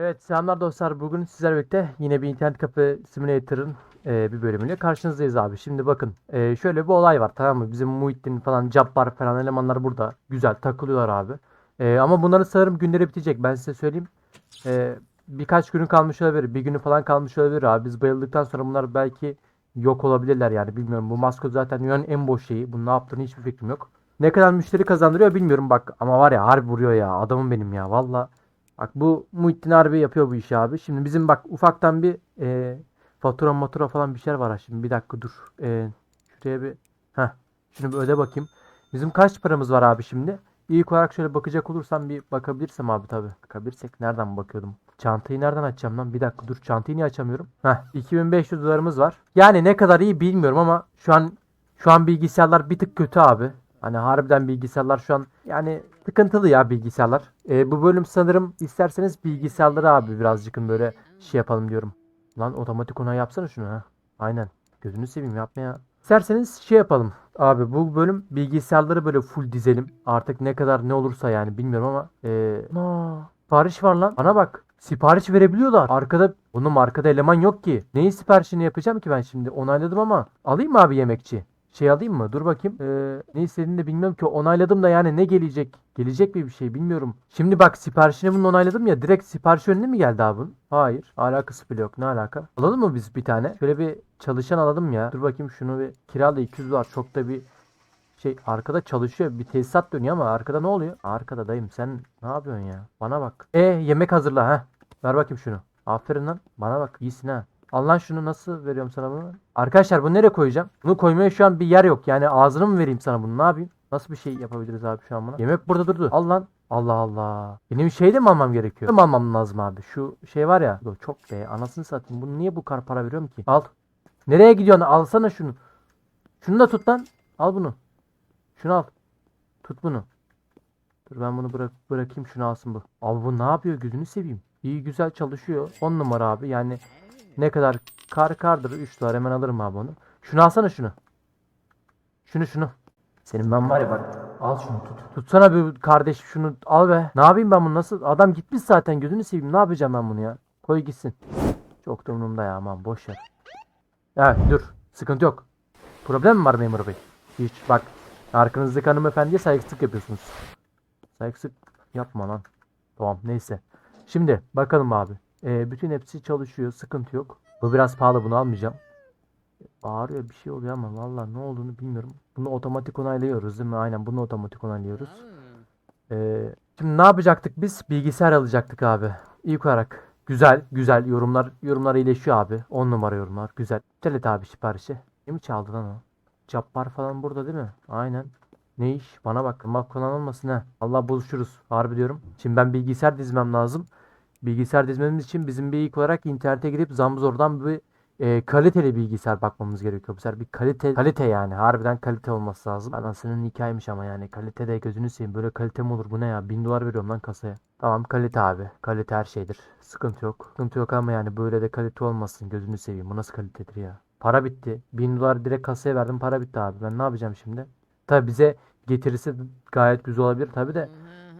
Evet selamlar dostlar. Bugün sizlerle birlikte yine bir internet kafe simulator'ın e, bir bölümüyle karşınızdayız abi. Şimdi bakın e, şöyle bir olay var tamam mı? Bizim Muhittin falan Cabbar falan elemanlar burada. Güzel takılıyorlar abi. E, ama bunların sanırım günleri bitecek. Ben size söyleyeyim. E, birkaç günü kalmış olabilir. Bir günü falan kalmış olabilir abi. Biz bayıldıktan sonra bunlar belki yok olabilirler yani. Bilmiyorum. Bu maskot zaten dünyanın en boş şeyi. Bunun ne yaptığını hiçbir fikrim yok. Ne kadar müşteri kazandırıyor bilmiyorum bak. Ama var ya harbi vuruyor ya. Adamım benim ya. Valla. Bak bu Muhittin Harbi yapıyor bu işi abi. Şimdi bizim bak ufaktan bir e, fatura matura falan bir şeyler var şimdi. Bir dakika dur. E, şuraya bir Heh, şunu bir öde bakayım. Bizim kaç paramız var abi şimdi? İlk olarak şöyle bakacak olursam bir bakabilirsem abi tabi. Bakabilirsek nereden bakıyordum? Çantayı nereden açacağım lan? Bir dakika dur çantayı niye açamıyorum? Heh 2500 dolarımız var. Yani ne kadar iyi bilmiyorum ama şu an şu an bilgisayarlar bir tık kötü abi. Hani harbiden bilgisayarlar şu an yani sıkıntılı ya bilgisayarlar. Ee, bu bölüm sanırım isterseniz bilgisayarları abi birazcık böyle şey yapalım diyorum. Lan otomatik onay yapsana şunu ha. Aynen. Gözünü seveyim yapma ya. İsterseniz şey yapalım. Abi bu bölüm bilgisayarları böyle full dizelim. Artık ne kadar ne olursa yani bilmiyorum ama. Ee, Aa, sipariş var lan. Bana bak. Sipariş verebiliyorlar. Arkada bunun arkada eleman yok ki. Neyin siparişini yapacağım ki ben şimdi? Onayladım ama. Alayım mı abi yemekçi? Şey alayım mı? Dur bakayım. Ee, ne istediğini de bilmiyorum ki. Onayladım da yani ne gelecek? Gelecek mi bir şey bilmiyorum. Şimdi bak siparişini bunun onayladım ya. Direkt sipariş önüne mi geldi abi? Hayır. Alakası bile yok. Ne alaka? Alalım mı biz bir tane? Şöyle bir çalışan alalım ya. Dur bakayım şunu bir kirala 200 dolar. Çok da bir şey arkada çalışıyor. Bir tesisat dönüyor ama arkada ne oluyor? Arkada dayım sen ne yapıyorsun ya? Bana bak. E yemek hazırla ha. Ver bakayım şunu. Aferin lan. Bana bak. İyisin ha. Al lan şunu nasıl veriyorum sana bunu? Arkadaşlar bunu nereye koyacağım? Bunu koymaya şu an bir yer yok. Yani ağzını mı vereyim sana bunu? Ne yapayım? Nasıl bir şey yapabiliriz abi şu an buna? Yemek burada durdu. Al lan. Allah Allah. Benim şey de mi almam gerekiyor? Mi almam lazım abi? Şu şey var ya. Çok be. Anasını satayım. Bunu niye bu kadar para veriyorum ki? Al. Nereye gidiyorsun? Alsana şunu. Şunu da tut lan. Al bunu. Şunu al. Tut bunu. Dur ben bunu bırak bırakayım şunu alsın bu. Abi bu ne yapıyor gözünü seveyim. İyi güzel çalışıyor. 10 numara abi. Yani ne kadar kar kardır 3 dolar hemen alırım abi onu. Şunu alsana şunu. Şunu şunu. Senin ben var ya bak. Al şunu tut. Tutsana bir kardeş şunu al be. Ne yapayım ben bunu nasıl? Adam gitmiş zaten gözünü seveyim. Ne yapacağım ben bunu ya? Koy gitsin. Çok da umurumda ya aman boş ver. Evet dur. Sıkıntı yok. Problem mi var memur bey? Hiç bak. Arkanızdaki hanımefendiye saygısızlık yapıyorsunuz. Saygısızlık yapma lan. Tamam neyse. Şimdi bakalım abi. Ee, bütün hepsi çalışıyor. Sıkıntı yok. Bu biraz pahalı bunu almayacağım. Bağırıyor bir şey oluyor ama vallahi ne olduğunu bilmiyorum. Bunu otomatik onaylıyoruz değil mi? Aynen bunu otomatik onaylıyoruz. Ee, şimdi ne yapacaktık biz? Bilgisayar alacaktık abi. İlk olarak. Güzel, güzel yorumlar yorumlar iyileşiyor abi. 10 numara yorumlar. Güzel. Telet abi siparişi. Ne mi çaldı lan o? Cabbar falan burada değil mi? Aynen. Ne iş? Bana bak. Bak olmasın ha. Allah buluşuruz. Harbi diyorum. Şimdi ben bilgisayar dizmem lazım. Bilgisayar dizmemiz için bizim bir ilk olarak internete gidip Zamzor'dan bir e, kaliteli bilgisayar bakmamız gerekiyor. Bu sefer bir kalite kalite yani. Harbiden kalite olması lazım. Anasının hikayeymiş ama yani. Kalite de gözünü seveyim. Böyle kalite mi olur bu ne ya? 1000 dolar veriyorum lan kasaya. Tamam kalite abi. Kalite her şeydir. Sıkıntı yok. Sıkıntı yok ama yani böyle de kalite olmasın. Gözünü seveyim. Bu nasıl kalitedir ya? Para bitti. 1000 dolar direkt kasaya verdim. Para bitti abi. Ben ne yapacağım şimdi? Tabi bize getirisi gayet güzel olabilir tabi de.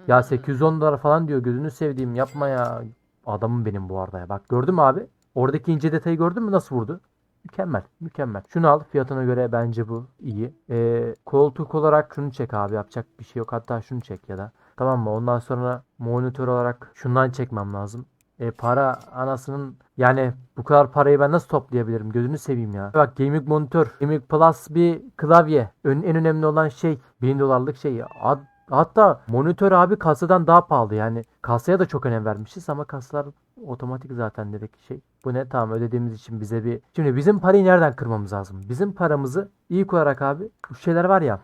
Ya 810 dolar falan diyor. Gözünü sevdiğim yapma ya. Adamım benim bu arada ya. Bak gördün mü abi? Oradaki ince detayı gördün mü nasıl vurdu? Mükemmel, mükemmel. Şunu al fiyatına göre bence bu iyi. Ee, koltuk olarak şunu çek abi yapacak bir şey yok. Hatta şunu çek ya da. Tamam mı? Ondan sonra monitör olarak şundan çekmem lazım. E, para anasının yani bu kadar parayı ben nasıl toplayabilirim? Gözünü seveyim ya. Bak gaming monitör, gaming plus bir klavye. Ön, en önemli olan şey 1000 dolarlık şey. Ad- Hatta monitör abi kasadan daha pahalı yani. Kasaya da çok önem vermişiz ama kasalar otomatik zaten dedik şey. Bu ne? Tamam ödediğimiz için bize bir... Şimdi bizim parayı nereden kırmamız lazım? Bizim paramızı ilk olarak abi bu şeyler var ya.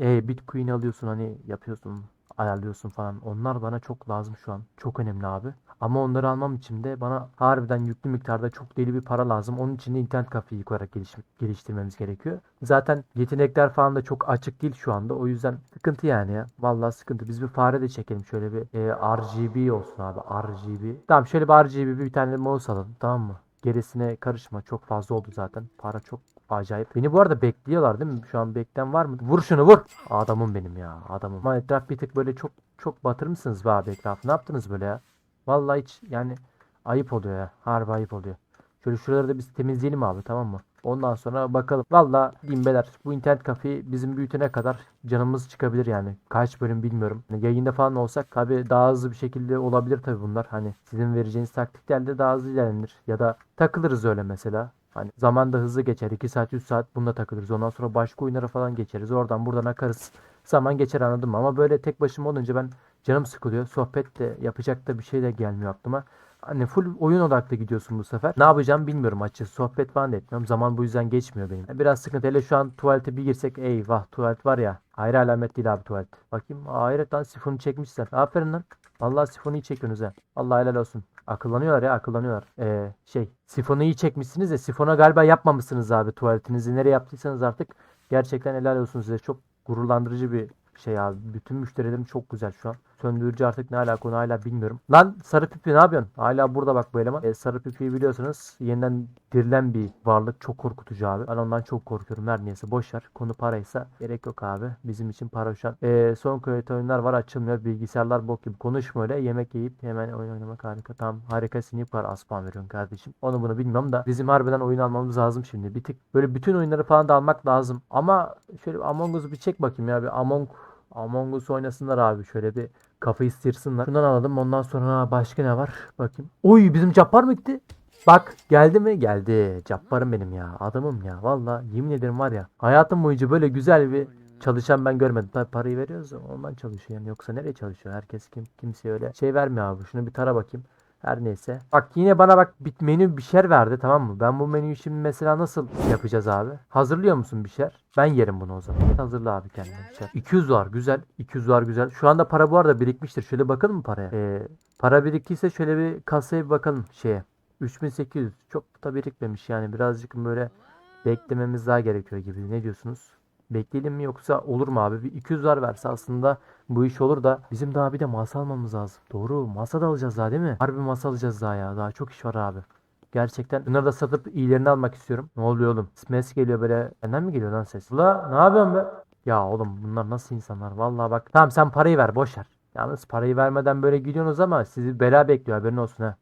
E, Bitcoin alıyorsun hani yapıyorsun ayarlıyorsun falan. Onlar bana çok lazım şu an. Çok önemli abi. Ama onları almam için de bana harbiden yüklü miktarda çok deli bir para lazım. Onun için de internet kafeyi geliş- geliştirmemiz gerekiyor. Zaten yetenekler falan da çok açık değil şu anda. O yüzden sıkıntı yani ya. Vallahi sıkıntı. Biz bir fare de çekelim. Şöyle bir e, RGB olsun abi. RGB. Tamam şöyle bir RGB bir tane mouse alalım. Tamam mı? Gerisine karışma. Çok fazla oldu zaten. Para çok acayip. Beni bu arada bekliyorlar değil mi? Şu an bekten var mı? Vur şunu vur. Adamım benim ya. Adamım. Ama etraf bir tık böyle çok çok batırmışsınız be abi etrafı. Ne yaptınız böyle ya? Vallahi hiç yani ayıp oluyor ya. Harbi ayıp oluyor. Şöyle şuraları da biz temizleyelim abi tamam mı? Ondan sonra bakalım. Valla diyeyim beyler bu internet kafeyi bizim büyütene kadar canımız çıkabilir yani. Kaç bölüm bilmiyorum. Hani yayında falan olsak tabi daha hızlı bir şekilde olabilir tabi bunlar. Hani sizin vereceğiniz taktiklerle daha hızlı ilerlenir. Ya da takılırız öyle mesela. Hani zaman da hızlı geçer. 2 saat 3 saat bunda takılırız. Ondan sonra başka oyunlara falan geçeriz. Oradan buradan akarız. Zaman geçer anladım ama böyle tek başıma olunca ben canım sıkılıyor. Sohbet de yapacak da bir şey de gelmiyor aklıma. Hani full oyun odaklı gidiyorsun bu sefer. Ne yapacağım bilmiyorum açıkçası. Sohbet falan da etmiyorum. Zaman bu yüzden geçmiyor benim. Biraz sıkıntı. Hele şu an tuvalete bir girsek eyvah tuvalet var ya. Ayrı alamet değil abi tuvalet. Bakayım. Hayret lan sifonu çekmişler. Aferin lan. Vallahi sifonu iyi çekiyorsunuz ha. Allah helal olsun. Akıllanıyorlar ya akıllanıyorlar. Ee, şey sifonu iyi çekmişsiniz de sifona galiba yapmamışsınız abi tuvaletinizi. Nereye yaptıysanız artık gerçekten helal olsun size. Çok gururlandırıcı bir şey abi. Bütün müşterilerim çok güzel şu an. Söndürücü artık ne alaka onu hala bilmiyorum. Lan sarı pipi ne yapıyorsun? Hala burada bak bu eleman. E, sarı pipiyi biliyorsunuz yeniden dirilen bir varlık. Çok korkutucu abi. Ben ondan çok korkuyorum. Her neyse boş ver. Konu paraysa gerek yok abi. Bizim için para şu an. E, son kayıt oyunlar var açılmıyor. Bilgisayarlar bok gibi. Konuşma öyle. Yemek yiyip hemen oyun oynamak harika. Tamam harikasın. Niye para aspan veriyorsun kardeşim? Onu bunu bilmiyorum da. Bizim harbiden oyun almamız lazım şimdi. Bir tık böyle bütün oyunları falan da almak lazım. Ama şöyle Among Us'u bir çek bakayım ya. Bir Among Among Us oynasınlar abi. Şöyle bir kafayı sıyırsınlar. Şundan alalım. Ondan sonra başka ne var? Bakayım. Oy bizim Cappar mı gitti? Bak geldi mi? Geldi. Capparım benim ya. Adamım ya. Valla yemin ederim var ya. Hayatım boyunca böyle güzel bir çalışan ben görmedim. Tabii parayı veriyoruz da ondan çalışıyor yani. Yoksa nereye çalışıyor? Herkes kim kimseye öyle şey vermiyor abi. Şunu bir tara bakayım. Her neyse. Bak yine bana bak bir menü bir şeyler verdi tamam mı? Ben bu menüyü şimdi mesela nasıl yapacağız abi? Hazırlıyor musun bir şeyler? Ben yerim bunu o zaman. Hazırla abi kendine bir şeyler. 200 var güzel. 200 var güzel. Şu anda para bu arada birikmiştir. Şöyle bakalım mı paraya? Ee, para biriktiyse şöyle bir kasaya bir bakalım şeye. 3800 çok da birikmemiş yani birazcık böyle beklememiz daha gerekiyor gibi. Ne diyorsunuz? Bekleyelim mi yoksa olur mu abi? Bir 200 var verse aslında bu iş olur da bizim daha bir de masa almamız lazım. Doğru masa da alacağız daha değil mi? Harbi masa alacağız daha ya. Daha çok iş var abi. Gerçekten bunları da satıp iyilerini almak istiyorum. Ne oluyor oğlum? Ses geliyor böyle. Benden mi geliyor lan ses? Ula ne yapıyorsun be? Ya oğlum bunlar nasıl insanlar? Vallahi bak. Tamam sen parayı ver boş ver. Yalnız parayı vermeden böyle gidiyorsunuz ama sizi bela bekliyor haberin olsun ha.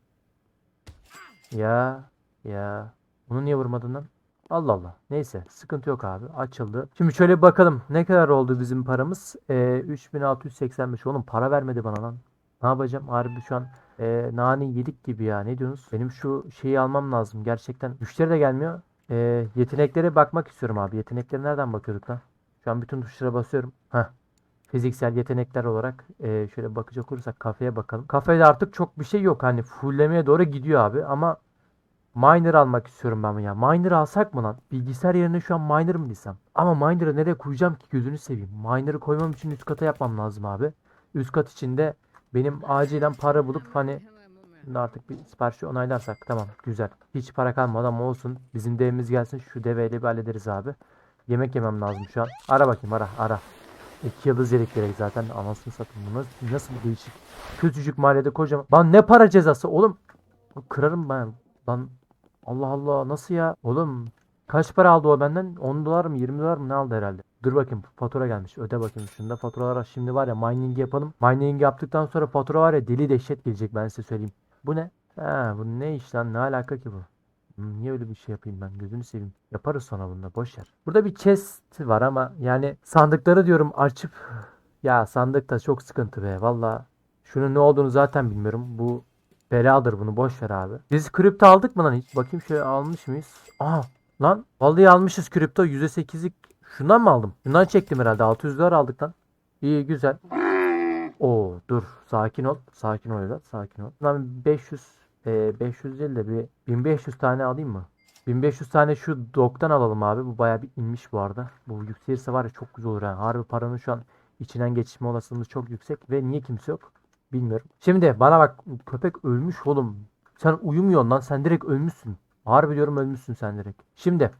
Ya ya. Bunu niye vurmadın lan? Allah Allah. Neyse sıkıntı yok abi. Açıldı. Şimdi şöyle bakalım. Ne kadar oldu bizim paramız? Ee, 3685. Oğlum para vermedi bana lan. Ne yapacağım? Harbi şu an e, nane yedik gibi ya. Ne diyorsunuz? Benim şu şeyi almam lazım. Gerçekten. Müşteri de gelmiyor. E, yeteneklere bakmak istiyorum abi. Yeteneklere nereden bakıyorduk lan? Şu an bütün tuşlara basıyorum. Heh. Fiziksel yetenekler olarak e, şöyle bakacak olursak kafeye bakalım. Kafede artık çok bir şey yok. Hani fulllemeye doğru gidiyor abi. Ama Miner almak istiyorum ben ya. Miner alsak mı lan? Bilgisayar yerine şu an miner mı desem? Ama miner'ı nereye koyacağım ki gözünü seveyim. Miner'ı koymam için üst kata yapmam lazım abi. Üst kat içinde benim acilen para bulup hani artık bir siparişi onaylarsak tamam güzel. Hiç para kalmadı ama olsun. Bizim devimiz gelsin şu deveyle bir hallederiz abi. Yemek yemem lazım şu an. Ara bakayım ara ara. İki yıldız yedik direkt zaten. Anasını satayım bunu. Nasıl bir değişik. Küçücük mahallede kocaman. Lan ne para cezası oğlum. Kırarım ben. Lan Allah Allah nasıl ya? Oğlum kaç para aldı o benden? 10 dolar mı 20 dolar mı ne aldı herhalde? Dur bakayım fatura gelmiş. Öde bakayım şunda faturalar şimdi var ya mining yapalım. Mining yaptıktan sonra fatura var ya deli dehşet gelecek ben size söyleyeyim. Bu ne? Ha bu ne iş lan ne alaka ki bu? Hmm, Niye öyle bir şey yapayım ben gözünü seveyim. Yaparız sonra bunda boş ver. Burada bir chest var ama yani sandıkları diyorum açıp ya sandık da çok sıkıntı be valla. Şunun ne olduğunu zaten bilmiyorum. Bu Beladır bunu boş ver abi. Biz kripto aldık mı lan hiç? Bakayım şöyle almış mıyız? Aha lan vallahi almışız kripto %8'lik. Şundan mı aldım? Şundan çektim herhalde. 600 dolar aldık lan. İyi güzel. Oo dur sakin ol. Sakin ol evlat sakin ol. Bundan 500 e, 500 değil de bir 1500 tane alayım mı? 1500 tane şu doktan alalım abi. Bu bayağı bir inmiş bu arada. Bu yükselirse var ya çok güzel olur. Yani. Harbi paranın şu an içinden geçme olasılığımız çok yüksek. Ve niye kimse yok? Bilmiyorum. Şimdi bana bak köpek ölmüş oğlum. Sen uyumuyorsun lan. Sen direkt ölmüşsün. Harbi diyorum ölmüşsün sen direkt. Şimdi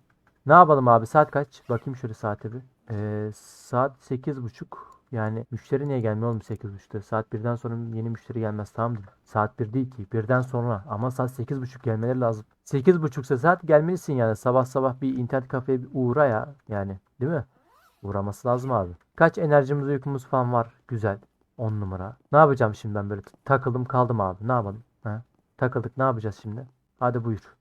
ne yapalım abi? Saat kaç? Bakayım şöyle saate bir. Ee, saat 8.30. Yani müşteri niye gelmiyor oğlum 8.30'da? Saat 1'den sonra yeni müşteri gelmez tamam mı? Saat 1 değil ki. 1'den sonra. Ama saat 8.30 gelmeleri lazım. 8.30 ise saat gelmelisin yani. Sabah sabah bir internet kafeye bir uğra ya. Yani değil mi? Uğraması lazım abi. Kaç enerjimiz uykumuz falan var. Güzel. 10 numara. Ne yapacağım şimdi ben böyle takıldım kaldım abi. Ne yapalım? Ha? Takıldık ne yapacağız şimdi? Hadi buyur.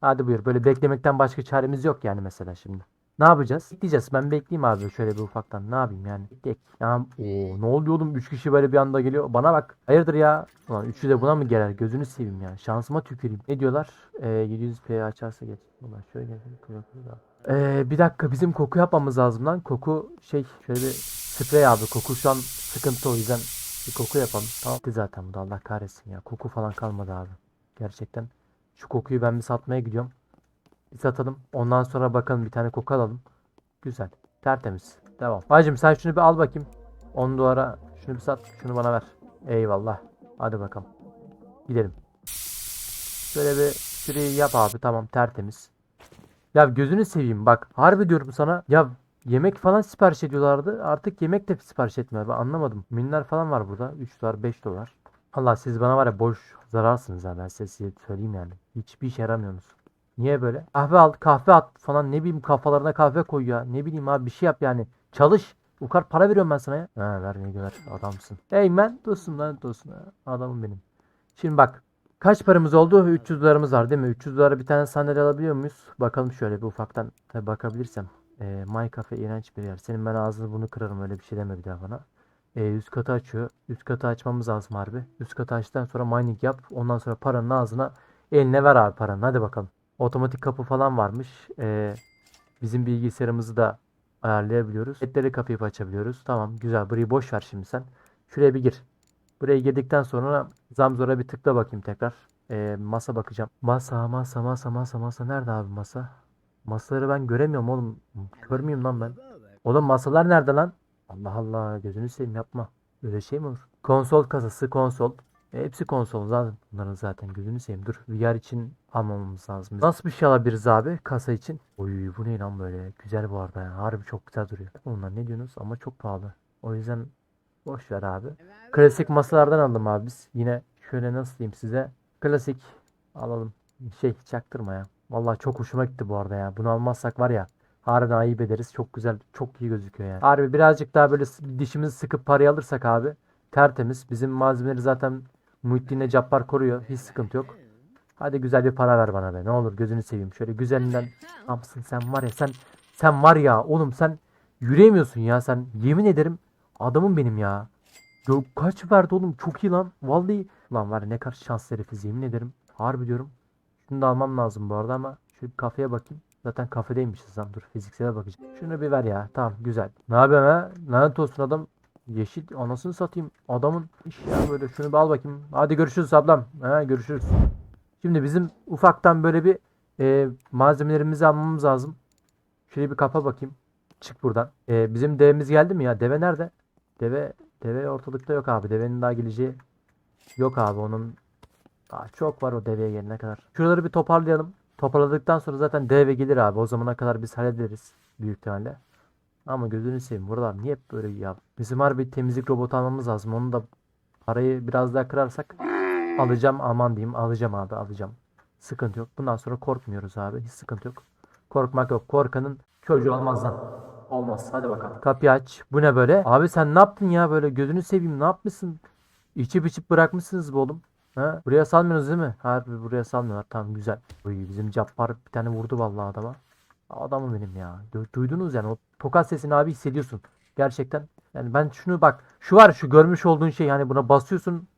Hadi buyur. Böyle beklemekten başka çaremiz yok yani mesela şimdi. Ne yapacağız? Bekleyeceğiz. Ben bekleyeyim abi şöyle bir ufaktan. Ne yapayım yani? Bekleyek. Ya, oo, ne oluyor oğlum? 3 kişi böyle bir anda geliyor. Bana bak. Hayırdır ya? Ulan üçü de buna mı gelir? Gözünü seveyim ya. Şansıma tüküreyim. Ne diyorlar? Ee, 700p açarsa geç. Ulan şöyle. Ee, bir dakika bizim koku yapmamız lazım lan. Koku şey şöyle bir sprey abi. Koku şu an sıkıntı o yüzden bir koku yapalım. Tamam. Zaten bu da Allah kahretsin ya. Koku falan kalmadı abi. Gerçekten. Şu kokuyu ben bir satmaya gidiyorum. Bir satalım. Ondan sonra bakalım bir tane koku alalım. Güzel. Tertemiz. Devam. Bacım sen şunu bir al bakayım. 10 dolara şunu bir sat. Şunu bana ver. Eyvallah. Hadi bakalım. Gidelim. Şöyle bir şurayı yap abi. Tamam tertemiz. Ya gözünü seveyim bak. Harbi diyorum sana. Ya yemek falan sipariş ediyorlardı. Artık yemek de sipariş etmiyor. Ben anlamadım. Minler falan var burada. 3 dolar 5 dolar. Allah siz bana var ya boş zararsınız ha ben size söyleyeyim yani. Hiçbir işe yaramıyorsunuz. Niye böyle? Kahve al, kahve at falan ne bileyim kafalarına kahve koy ya. Ne bileyim abi bir şey yap yani. Çalış. Ukar para veriyorum ben sana ya. Ha ver ne ver adamsın. Hey ben dostum lan dostum. Adamım benim. Şimdi bak. Kaç paramız oldu? 300 dolarımız var değil mi? 300 dolara bir tane sandalye alabiliyor muyuz? Bakalım şöyle bir ufaktan. Tabii bakabilirsem. Ee, My Cafe iğrenç bir yer. Senin ben ağzını bunu kırarım öyle bir şey deme bir daha bana. Ee, üst katı açıyor. Üst katı açmamız lazım harbi. Üst katı açtıktan sonra mining yap. Ondan sonra paranın ağzına eline ver abi paranı. Hadi bakalım. Otomatik kapı falan varmış. Ee, bizim bilgisayarımızı da ayarlayabiliyoruz. Etleri kapayıp açabiliyoruz. Tamam güzel. Burayı boş ver şimdi sen. Şuraya bir gir. Buraya girdikten sonra Zamzor'a bir tıkla bakayım tekrar. Ee, masa bakacağım. Masa masa masa masa masa. Nerede abi masa? Masaları ben göremiyorum oğlum. Kör müyüm lan ben? Oğlum masalar nerede lan? Allah Allah gözünü seveyim yapma. Öyle şey mi olur? Konsol kasası konsol. E, hepsi konsol zaten bunların zaten gözünü seveyim. Dur VR için almamamız lazım. Nasıl bir şey alabiliriz abi kasa için? Oy bu ne lan böyle? Güzel bu arada ya. Harbi çok güzel duruyor. Onlar ne diyorsunuz ama çok pahalı. O yüzden boş ver abi. Klasik masalardan aldım abi biz. Yine şöyle nasıl diyeyim size. Klasik alalım. Şey çaktırma ya. Vallahi çok hoşuma gitti bu arada ya. Bunu almazsak var ya. Harbiden ayıp ederiz. Çok güzel, çok iyi gözüküyor yani. Harbi birazcık daha böyle dişimizi sıkıp parayı alırsak abi. Tertemiz. Bizim malzemeleri zaten Muhittin'le Cappar koruyor. Hiç sıkıntı yok. Hadi güzel bir para ver bana be. Ne olur gözünü seveyim. Şöyle güzelinden. Amsın sen var ya sen sen var ya oğlum sen yürüyemiyorsun ya sen. Yemin ederim adamım benim ya. Yo, kaç verdi oğlum? Çok iyi lan. Vallahi lan var ya ne kadar şanslı herifiz yemin ederim. Harbi diyorum. Şunu da almam lazım bu arada ama şu kafeye bakayım. Zaten kafedeymişiz lan. Dur fiziksele bakacağım. Şunu bir ver ya. Tamam güzel. Ne yapıyorsun ha? Lanet olsun adam. Yeşil anasını satayım. Adamın iş ya böyle. Şunu bir al bakayım. Hadi görüşürüz ablam. Ha, görüşürüz. Şimdi bizim ufaktan böyle bir e, malzemelerimizi almamız lazım. Şöyle bir kapa bakayım. Çık buradan. E, bizim devemiz geldi mi ya? Deve nerede? Deve deve ortalıkta yok abi. Devenin daha geleceği yok abi. Onun daha çok var o deveye gelene kadar. Şuraları bir toparlayalım. Toparladıktan sonra zaten deve gelir abi. O zamana kadar biz hallederiz büyük ihtimalle. Ama gözünü seveyim buralar niye hep böyle ya? Bizim harbi temizlik robotu almamız lazım. Onu da parayı biraz daha kırarsak alacağım aman diyeyim alacağım abi alacağım. Sıkıntı yok. Bundan sonra korkmuyoruz abi. Hiç sıkıntı yok. Korkmak yok. Korkanın çocuğu olmaz lan. Olmaz. Hadi bakalım. Kapıyı aç. Bu ne böyle? Abi sen ne yaptın ya böyle? Gözünü seveyim. Ne yapmışsın? İçip içip bırakmışsınız bu oğlum. Ha? Buraya salmıyorsunuz değil mi? Harbi buraya salmıyorlar. Tamam güzel. Uy, bizim Cappar bir tane vurdu vallahi adama. Adamım benim ya. Du- Duydunuz yani o tokat sesini abi hissediyorsun. Gerçekten. Yani ben şunu bak. Şu var şu görmüş olduğun şey hani buna basıyorsun.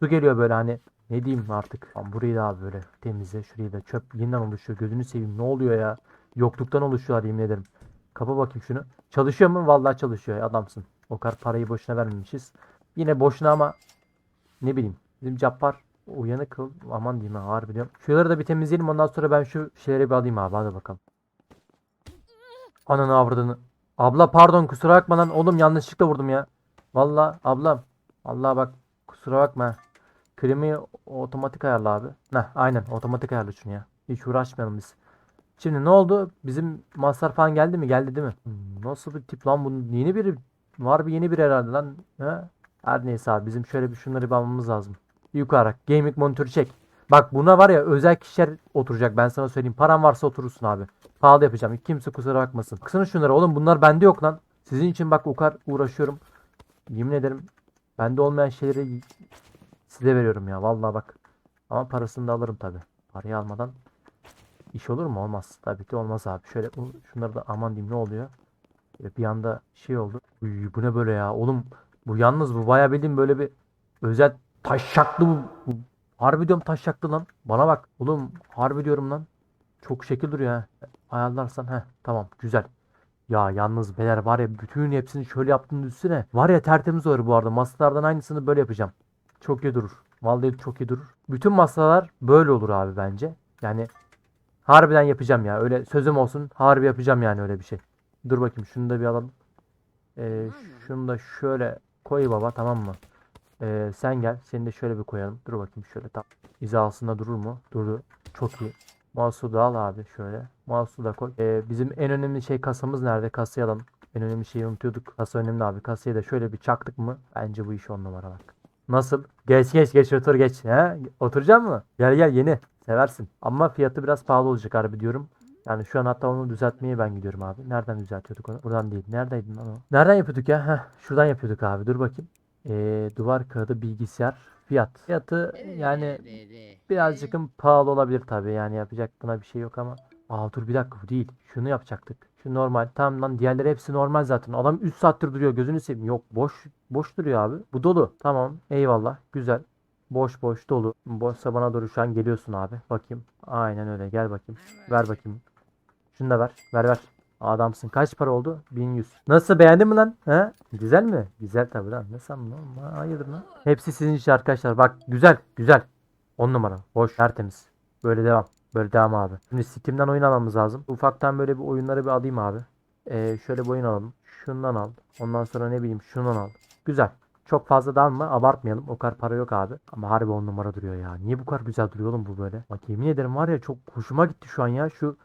Su geliyor böyle hani. Ne diyeyim artık. Lan burayı da böyle temizle. Şurayı da çöp yeniden oluşuyor. Gözünü seveyim. Ne oluyor ya? Yokluktan oluşuyorlar yemin ederim. Kapa bakayım şunu. Çalışıyor mu? Vallahi çalışıyor. Adamsın. O kadar parayı boşuna vermemişiz. Yine boşuna ama ne bileyim. Bizim Cappar uyanık kıl. Aman diyeyim ha harbi diyorum. Şuraları da bir temizleyelim. Ondan sonra ben şu şeyleri bir alayım abi. Hadi bakalım. Ananı avradını. Abla pardon kusura bakma lan. Oğlum yanlışlıkla vurdum ya. Vallahi ablam. Allah bak kusura bakma. Klimayı otomatik ayarla abi. Heh aynen otomatik ayarla şunu ya. Hiç uğraşmayalım biz. Şimdi ne oldu? Bizim maslar falan geldi mi? Geldi değil mi? Hmm, nasıl bir tip lan bunun? Yeni biri var bir yeni bir herhalde lan. He? Her neyse abi bizim şöyle bir şunları bir almamız lazım. Yukarı gaming monitörü çek. Bak buna var ya özel kişiler oturacak ben sana söyleyeyim. Paran varsa oturursun abi. Pahalı yapacağım. Kimse kusura bakmasın. Baksana şunlara oğlum bunlar bende yok lan. Sizin için bak o kadar uğraşıyorum. Yemin ederim Bende olmayan şeyleri size veriyorum ya. Vallahi bak. Ama parasını da alırım tabi. Parayı almadan iş olur mu? Olmaz. Tabii ki olmaz abi. Şöyle şunları da aman diyeyim ne oluyor? Bir anda şey oldu. Uy, bu ne böyle ya? Oğlum bu yalnız bu bayağı bildiğin böyle bir özel taşşaklı bu. Harbi diyorum taşşaklı lan. Bana bak. Oğlum harbi diyorum lan. Çok şekil duruyor ha. Ayarlarsan heh tamam güzel. Ya yalnız beyler var ya bütün hepsini şöyle yaptığını üstüne. Var ya tertemiz olur bu arada. Masalardan aynısını böyle yapacağım. Çok iyi durur. Vallahi çok iyi durur. Bütün masalar böyle olur abi bence. Yani harbiden yapacağım ya. Öyle sözüm olsun. Harbi yapacağım yani öyle bir şey. Dur bakayım şunu da bir alalım. Ee, şunu da şöyle koy baba tamam mı? Ee, sen gel. Seni de şöyle bir koyalım. Dur bakayım şöyle tam. Hizasında durur mu? Durdu. Çok iyi. Mouse'u da al abi şöyle. Mouse'u da koy. Ee, bizim en önemli şey kasamız nerede? Kasayı alalım. En önemli şeyi unutuyorduk. Kasa önemli abi. Kasayı da şöyle bir çaktık mı? Bence bu iş on numara bak. Nasıl? Geç geç geç otur geç. He? Oturacak mı? Gel gel yeni. Seversin. Ama fiyatı biraz pahalı olacak harbi diyorum. Yani şu an hatta onu düzeltmeye ben gidiyorum abi. Nereden düzeltiyorduk onu? Buradan değil. Neredeydin lan? Nereden yapıyorduk ya? Heh, şuradan yapıyorduk abi. Dur bakayım. Ee, duvar kağıdı bilgisayar fiyat. Fiyatı yani birazcık pahalı olabilir tabii. Yani yapacak buna bir şey yok ama. Aa dur bir dakika bu değil. Şunu yapacaktık. Şu normal. Tamam lan diğerleri hepsi normal zaten. Adam 3 saattir duruyor gözünü seveyim. Yok boş boş duruyor abi. Bu dolu. Tamam. Eyvallah. Güzel. Boş boş dolu. Boşsa bana doğru şu an geliyorsun abi. Bakayım. Aynen öyle. Gel bakayım. Ver bakayım. Şunu da ver. Ver ver. Adamsın. Kaç para oldu? 1100. Nasıl beğendin mi lan? He? Güzel mi? Güzel tabii lan. Ne sandın oğlum? Hayırdır lan? Hepsi sizin için arkadaşlar. Bak güzel. Güzel. 10 numara. Boş. Tertemiz. Böyle devam. Böyle devam abi. Şimdi Steam'den oyun almamız lazım. Ufaktan böyle bir oyunları bir alayım abi. Ee, şöyle bir oyun alalım. Şundan al. Ondan sonra ne bileyim şundan al. Güzel. Çok fazla da alma. Abartmayalım. O kadar para yok abi. Ama harbi on numara duruyor ya. Niye bu kadar güzel duruyor oğlum bu böyle? Bak yemin ederim var ya çok hoşuma gitti şu an ya. Şu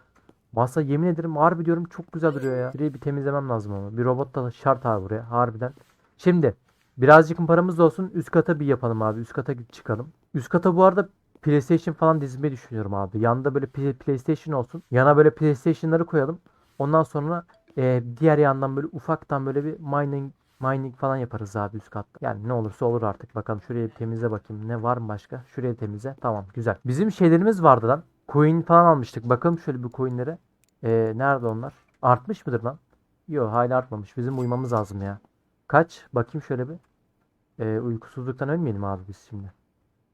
masa yemin ederim harbi diyorum çok güzel duruyor ya. Şurayı bir temizlemem lazım ama. Bir robot da şart abi buraya. Harbiden. Şimdi birazcık paramız da olsun. Üst kata bir yapalım abi. Üst kata çıkalım. Üst kata bu arada PlayStation falan dizmeyi düşünüyorum abi. Yanında böyle Play- PlayStation olsun. Yana böyle PlayStation'ları koyalım. Ondan sonra e, diğer yandan böyle ufaktan böyle bir mining mining falan yaparız abi üst katta. Yani ne olursa olur artık. Bakalım şurayı bir temizle bakayım. Ne var mı başka? Şurayı temizle. Tamam güzel. Bizim şeylerimiz vardı lan. Coin falan almıştık. Bakalım şöyle bir coinlere. E, nerede onlar? Artmış mıdır lan? Yok hala artmamış. Bizim uymamız lazım ya. Kaç? Bakayım şöyle bir. E, uykusuzluktan ölmeyelim abi biz şimdi.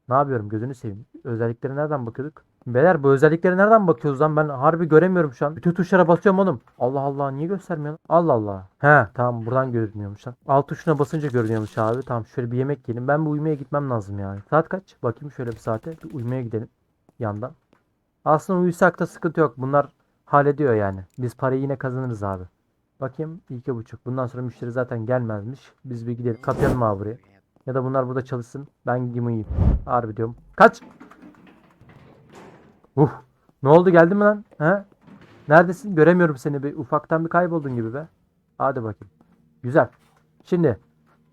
Ne yapıyorum gözünü seveyim. Özelliklere nereden bakıyorduk? Beyler bu özelliklere nereden bakıyoruz lan? Ben harbi göremiyorum şu an. Bütün tuşlara basıyorum oğlum. Allah Allah niye göstermiyor? Allah Allah. He tamam buradan görünüyormuş lan. Alt tuşuna basınca görünüyormuş abi. Tamam şöyle bir yemek yiyelim. Ben bir uyumaya gitmem lazım yani. Saat kaç? Bakayım şöyle bir saate. Bir uyumaya gidelim. Yandan. Aslında uyusak da sıkıntı yok. Bunlar hallediyor yani. Biz parayı yine kazanırız abi. Bakayım iki buçuk. Bundan sonra müşteri zaten gelmezmiş. Biz bir gidelim. Kapayalım abi buraya. Ya da bunlar burada çalışsın. Ben gideyim uyuyayım. Harbi diyorum. Kaç. Uh. Ne oldu geldin mi lan? He? Neredesin? Göremiyorum seni. Bir ufaktan bir kayboldun gibi be. Hadi bakayım. Güzel. Şimdi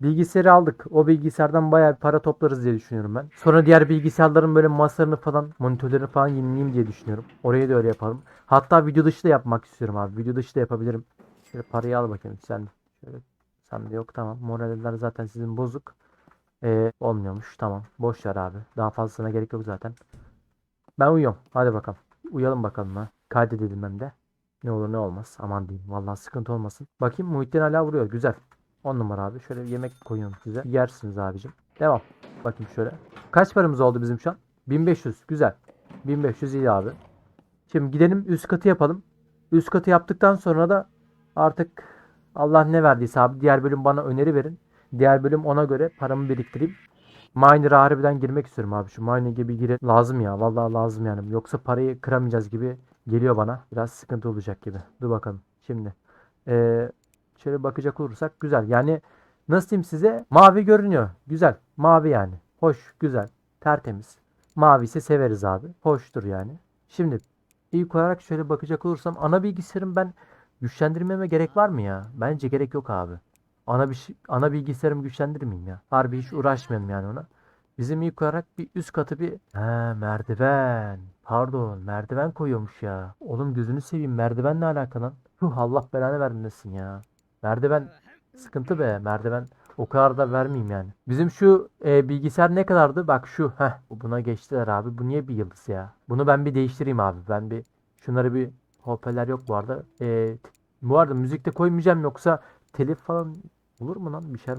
bilgisayarı aldık. O bilgisayardan bayağı bir para toplarız diye düşünüyorum ben. Sonra diğer bilgisayarların böyle masalarını falan, monitörlerini falan yenileyim diye düşünüyorum. Orayı da öyle yapalım. Hatta video dışı da yapmak istiyorum abi. Video dışı da yapabilirim. Şöyle parayı al bakayım sen. Şöyle sen de yok tamam. Moraller zaten sizin bozuk. Ee, olmuyormuş. Tamam. Boş ver abi. Daha fazlasına gerek yok zaten. Ben uyuyorum. Hadi bakalım. Uyalım bakalım ha. Kaydedelim hem de. Ne olur ne olmaz. Aman diyeyim. Vallahi sıkıntı olmasın. Bakayım Muhittin hala vuruyor. Güzel. 10 numara abi. Şöyle bir yemek koyuyorum size. Yersiniz abicim. Devam. Bakayım şöyle. Kaç paramız oldu bizim şu an? 1500. Güzel. 1500 iyi abi. Şimdi gidelim üst katı yapalım. Üst katı yaptıktan sonra da artık Allah ne verdiyse abi diğer bölüm bana öneri verin. Diğer bölüm ona göre paramı biriktireyim. Miner'a harbiden girmek istiyorum abi. Şu miner'e bir gire lazım ya. Vallahi lazım yani. Yoksa parayı kıramayacağız gibi geliyor bana. Biraz sıkıntı olacak gibi. Dur bakalım. Şimdi. Ee, şöyle bakacak olursak güzel. Yani nasıl diyeyim size? Mavi görünüyor. Güzel. Mavi yani. Hoş. Güzel. Tertemiz. Mavi ise severiz abi. Hoştur yani. Şimdi ilk olarak şöyle bakacak olursam ana bilgisayarım ben güçlendirmeme gerek var mı ya? Bence gerek yok abi. Ana bir şey- ana bilgisayarımı güçlendirmeyeyim ya. Harbi hiç uğraşmayalım yani ona. Bizim ilk olarak bir üst katı bir He merdiven. Pardon merdiven koyuyormuş ya. Oğlum gözünü seveyim merdiven ne alaka lan? Huh Allah belanı vermesin ya. Merdiven sıkıntı be merdiven. O kadar da vermeyeyim yani. Bizim şu e, bilgisayar ne kadardı? Bak şu. Heh. Buna geçtiler abi. Bu niye bir yıldız ya? Bunu ben bir değiştireyim abi. Ben bir şunları bir hoparlör yok bu arada. E, bu arada müzikte koymayacağım yoksa telif falan olur mu lan? Bir şey?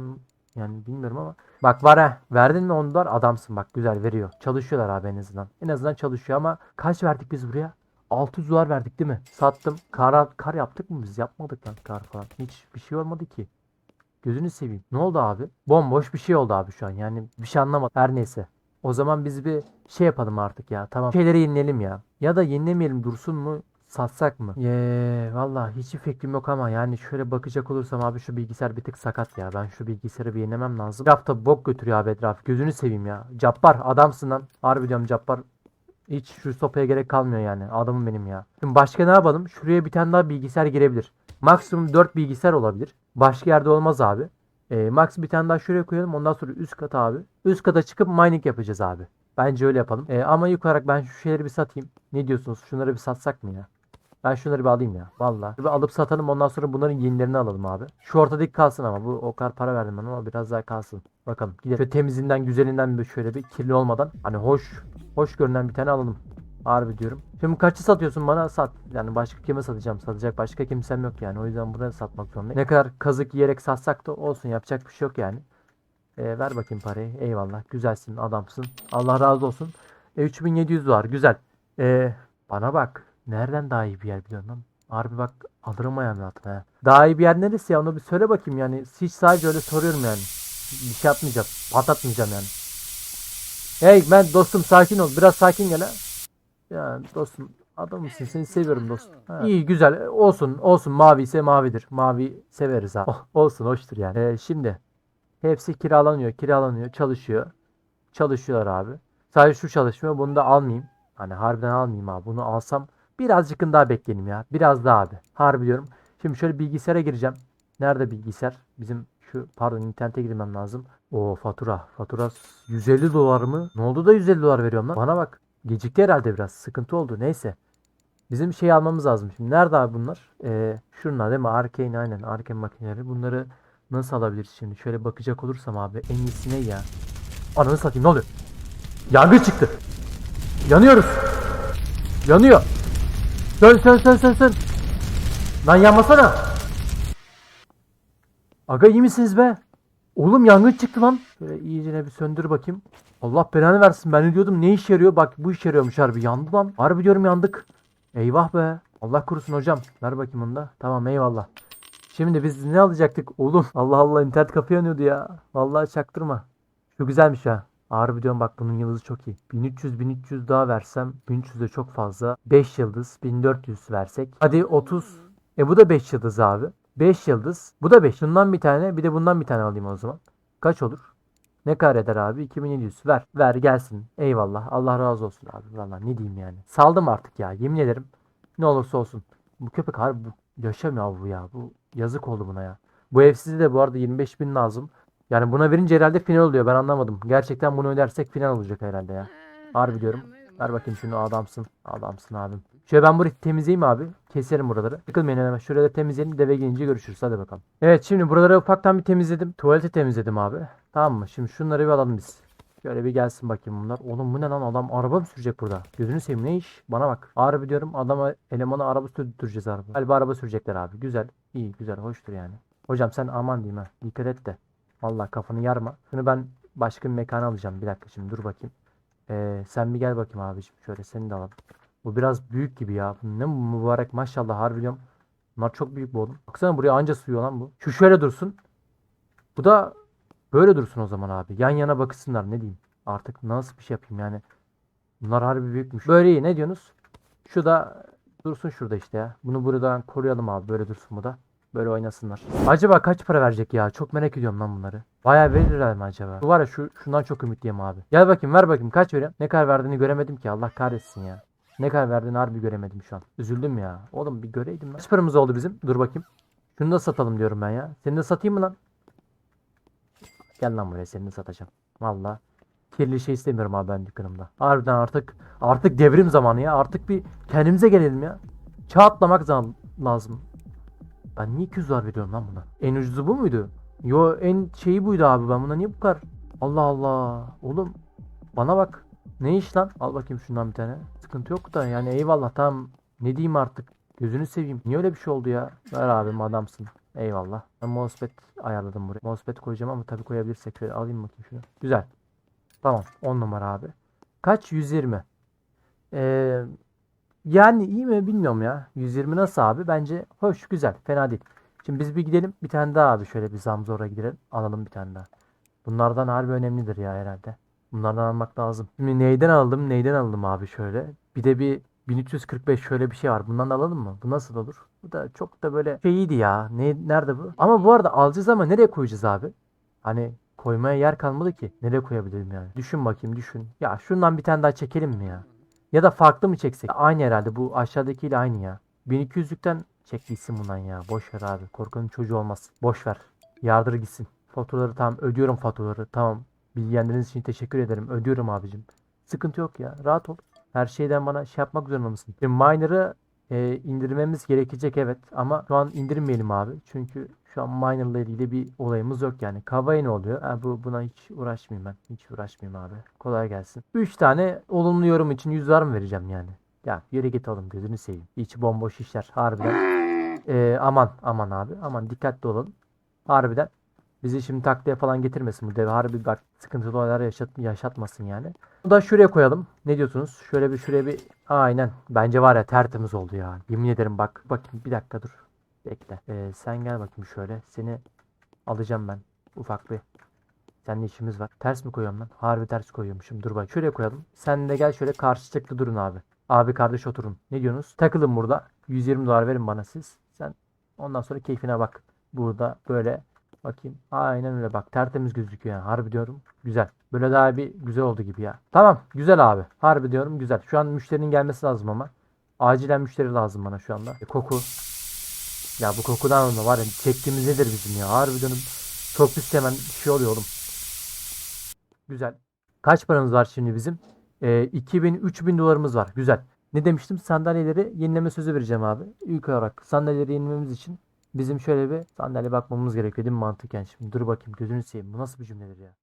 Yani bilmiyorum ama. Bak var ha. Verdin mi 10 dolar adamsın bak güzel veriyor. Çalışıyorlar abi en azından. En azından çalışıyor ama kaç verdik biz buraya? 600 dolar verdik değil mi? Sattım. Kar, kar yaptık mı biz? Yapmadık lan kar falan. Hiç bir şey olmadı ki. Gözünü seveyim. Ne oldu abi? Bomboş bir şey oldu abi şu an. Yani bir şey anlamadım. Her neyse. O zaman biz bir şey yapalım artık ya. Tamam. Şeyleri yenilelim ya. Ya da yenilemeyelim dursun mu? Satsak mı? Yeee valla hiç fikrim yok ama yani şöyle bakacak olursam abi şu bilgisayar bir tık sakat ya. Ben şu bilgisayarı bir yenilemem lazım. Bir bok götürüyor abi etraf. Gözünü seveyim ya. Cappar adamsın lan. Harbi diyorum Cappar. Hiç şu sopaya gerek kalmıyor yani. Adamım benim ya. Şimdi başka ne yapalım? Şuraya bir tane daha bilgisayar girebilir. Maksimum 4 bilgisayar olabilir. Başka yerde olmaz abi. E, max bir tane daha şuraya koyalım. Ondan sonra üst kata abi. Üst kata çıkıp mining yapacağız abi. Bence öyle yapalım. E, ama ilk ben şu şeyleri bir satayım. Ne diyorsunuz? Şunları bir satsak mı ya? Ben şunları bir alayım ya. Valla. Bir alıp satalım ondan sonra bunların yenilerini alalım abi. Şu ortadaki kalsın ama. Bu o kadar para verdim ben ama biraz daha kalsın. Bakalım. Gidelim. Şöyle temizinden güzelinden bir şöyle bir kirli olmadan. Hani hoş hoş görünen bir tane alalım. Harbi diyorum. Şimdi kaçı satıyorsun bana sat. Yani başka kime satacağım? Satacak başka kimsem yok yani. O yüzden buraya satmak zorundayım. Ne kadar kazık yiyerek satsak da olsun. Yapacak bir şey yok yani. E, ver bakayım parayı. Eyvallah. Güzelsin adamsın. Allah razı olsun. E, 3700 var. Güzel. E, bana bak. Nereden daha iyi bir yer biliyorsun lan? Harbi bak alırım ayağımın altına. ha. Daha iyi bir yer neresi ya? Onu bir söyle bakayım yani. Hiç sadece öyle soruyorum yani. Bir şey atmayacağım. Patlatmayacağım yani. Hey ben dostum sakin ol. Biraz sakin gel ha. Ya dostum adam mısın? Seni seviyorum dostum. Ha. İyi güzel. Olsun olsun. Mavi ise mavidir. Mavi severiz ha. Olsun hoştur yani. Ee, şimdi hepsi kiralanıyor. Kiralanıyor. Çalışıyor. Çalışıyorlar abi. Sadece şu çalışmıyor. Bunu da almayayım. Hani harbiden almayayım abi. Bunu alsam birazcık daha bekleyelim ya. Biraz daha abi. Harbi diyorum. Şimdi şöyle bilgisayara gireceğim. Nerede bilgisayar? Bizim şu pardon internete girmem lazım. O fatura. Fatura 150 dolar mı? Ne oldu da 150 dolar veriyorum lan? Bana bak. Gecikti herhalde biraz. Sıkıntı oldu. Neyse. Bizim şey almamız lazım. Şimdi nerede abi bunlar? Ee, şunlar değil mi? Arcane aynen. Arcane makineleri. Bunları nasıl alabiliriz şimdi? Şöyle bakacak olursam abi. En iyisi ne ya? Ananı satayım ne oluyor? Yangın çıktı. Yanıyoruz. Yanıyor. Sön sön sön sön sön. Lan yanmasana. Aga iyi misiniz be? Oğlum yangın çıktı lan. Şöyle iyicene bir söndür bakayım. Allah belanı versin. Ben de diyordum ne işe yarıyor? Bak bu işe yarıyormuş harbi. Yandı lan. Harbi diyorum yandık. Eyvah be. Allah korusun hocam. Ver bakayım onu da. Tamam eyvallah. Şimdi biz ne alacaktık? Oğlum Allah Allah internet kafe yanıyordu ya. Vallahi çaktırma. Şu güzelmiş ha. Harbi diyorum bak bunun yıldızı çok iyi. 1300 1300 daha versem 1300 de çok fazla. 5 yıldız 1400 versek. Hadi 30. E bu da 5 yıldız abi. 5 yıldız. Bu da 5. Bundan bir tane bir de bundan bir tane alayım o zaman. Kaç olur? Ne kadar eder abi? 2700. Ver. Ver gelsin. Eyvallah. Allah razı olsun abi. Valla ne diyeyim yani. Saldım artık ya. Yemin ederim. Ne olursa olsun. Bu köpek harbi bu yaşamıyor bu ya. Bu yazık oldu buna ya. Bu evsize de bu arada 25 bin lazım. Yani buna verince herhalde final oluyor. Ben anlamadım. Gerçekten bunu ödersek final olacak herhalde ya. Harbi diyorum. Ver bakayım şunu adamsın. Adamsın abim. Şöyle ben burayı temizleyeyim abi. Keserim buraları. Yıkılmayın hemen. Şurada temizleyelim. Deve gelince görüşürüz. Hadi bakalım. Evet şimdi buraları ufaktan bir temizledim. Tuvaleti temizledim abi. Tamam mı? Şimdi şunları bir alalım biz. Şöyle bir gelsin bakayım bunlar. Oğlum bu ne lan adam araba mı sürecek burada? Gözünü seveyim ne iş? Bana bak. Harbi diyorum adama elemana araba sürdüreceğiz araba. Galiba araba sürecekler abi. Güzel. İyi güzel. Hoştur yani. Hocam sen aman diyeyim ha. Dikkat et de. Vallahi kafanı yarma. Şunu ben başka bir mekana alacağım. Bir dakika şimdi dur bakayım. Ee, sen bir gel bakayım abiciğim. Şöyle seni de alalım. Bu biraz büyük gibi ya. Bu ne mübarek maşallah harbi diyorum. Bunlar çok büyük bu oğlum. Baksana buraya anca sığıyor lan bu. Şu şöyle dursun. Bu da böyle dursun o zaman abi. Yan yana bakısınlar ne diyeyim. Artık nasıl bir şey yapayım yani. Bunlar harbi büyükmüş. Böyle iyi ne diyorsunuz? Şu da dursun şurada işte ya. Bunu buradan koruyalım abi. Böyle dursun bu da. Böyle oynasınlar. Acaba kaç para verecek ya? Çok merak ediyorum lan bunları. Bayağı verirler mi acaba? Bu var ya şu şundan çok ümitliyim abi. Gel bakayım ver bakayım kaç veriyorsun? Ne kadar verdiğini göremedim ki Allah kahretsin ya. Ne kadar verdiğini harbi göremedim şu an. Üzüldüm ya. Oğlum bir göreydim ben. Kaç paramız oldu bizim? Dur bakayım. Şunu da satalım diyorum ben ya. Seni de satayım mı lan? Gel lan buraya seni de satacağım. Valla. Kirli şey istemiyorum abi ben dükkanımda. Harbiden artık artık devrim zamanı ya. Artık bir kendimize gelelim ya. Çağ atlamak zam- lazım. Ben niye 200 dolar veriyorum lan buna? En ucuzu bu muydu? Yo en şeyi buydu abi ben buna niye bu kadar? Allah Allah. Oğlum bana bak. Ne iş lan? Al bakayım şundan bir tane. Sıkıntı yok da yani eyvallah tamam. Ne diyeyim artık? Gözünü seveyim. Niye öyle bir şey oldu ya? Ver abim adamsın. Eyvallah. Ben mousepad ayarladım buraya. Mousepad koyacağım ama tabii koyabilirsek şöyle alayım bakayım şunu. Güzel. Tamam 10 numara abi. Kaç? 120. Ee, yani iyi mi bilmiyorum ya. 120 nasıl abi? Bence hoş güzel. Fena değil. Şimdi biz bir gidelim. Bir tane daha abi şöyle bir Zamzor'a gidelim. Alalım bir tane daha. Bunlardan harbi önemlidir ya herhalde. Bunlardan almak lazım. Şimdi neyden aldım? Neyden aldım abi şöyle? Bir de bir 1345 şöyle bir şey var. Bundan da alalım mı? Bu nasıl olur? Bu da çok da böyle şeyiydi ya. Ne, nerede bu? Ama bu arada alacağız ama nereye koyacağız abi? Hani koymaya yer kalmadı ki. Nereye koyabilirim yani? Düşün bakayım düşün. Ya şundan bir tane daha çekelim mi ya? Ya da farklı mı çeksek? Aynı herhalde. Bu aşağıdakiyle aynı ya. 1200'lükten çek gitsin bundan ya. Boş ver abi. Korkanın çocuğu olmaz. Boş ver. Yardır gitsin. Faturaları tamam. Ödüyorum faturaları. Tamam. Bilgilendirdiğiniz için teşekkür ederim. Ödüyorum abicim. Sıkıntı yok ya. Rahat ol. Her şeyden bana şey yapmak zorunda mısın? Şimdi miner'ı e, indirmemiz gerekecek evet. Ama şu an indirmeyelim abi. Çünkü şu an miner'la ilgili bir olayımız yok yani. Kavaya ne oluyor? Ha, bu, buna hiç uğraşmayayım ben. Hiç uğraşmayayım abi. Kolay gelsin. 3 tane olumlu yorum için 100 var mı vereceğim yani? Ya yere git oğlum gözünü seveyim. İçi bomboş işler harbiden. Ee, aman aman abi aman dikkatli olalım. Harbiden. Bizi şimdi taklaya falan getirmesin bu dev. Harbi bak sıkıntılı olaylar yaşat, yaşatmasın yani. Bunu da şuraya koyalım. Ne diyorsunuz? Şöyle bir şuraya bir aynen. Bence var ya tertemiz oldu ya. Yemin ederim bak. Bakayım bir dakika dur. Bekle. Ee, sen gel bakayım şöyle. Seni alacağım ben. Ufak bir. Seninle işimiz var. Ters mi koyuyorum lan? Harbi ters koyuyormuşum. Dur bak. Şuraya koyalım. Sen de gel şöyle karşılıklı durun abi. Abi kardeş oturun. Ne diyorsunuz? Takılın burada. 120 dolar verin bana siz. Sen ondan sonra keyfine bak. Burada böyle bakayım. Aynen öyle bak. Tertemiz gözüküyor yani. Harbi diyorum. Güzel. Böyle daha bir güzel oldu gibi ya. Tamam. Güzel abi. Harbi diyorum. Güzel. Şu an müşterinin gelmesi lazım ama. Acilen müşteri lazım bana şu anda. E, koku. Ya bu kokudan da var ya çektiğimiz nedir bizim ya? Harbi diyorum. Çok pis hemen şey oluyor oğlum. Güzel. Kaç paramız var şimdi bizim? Ee, 2000 3000 dolarımız var. Güzel. Ne demiştim? Sandalyeleri yenileme sözü vereceğim abi. İlk olarak sandalyeleri yenilememiz için bizim şöyle bir sandalye bakmamız gerekiyor değil mi mantıken şimdi? Dur bakayım gözünü seveyim. Bu nasıl bir cümledir ya?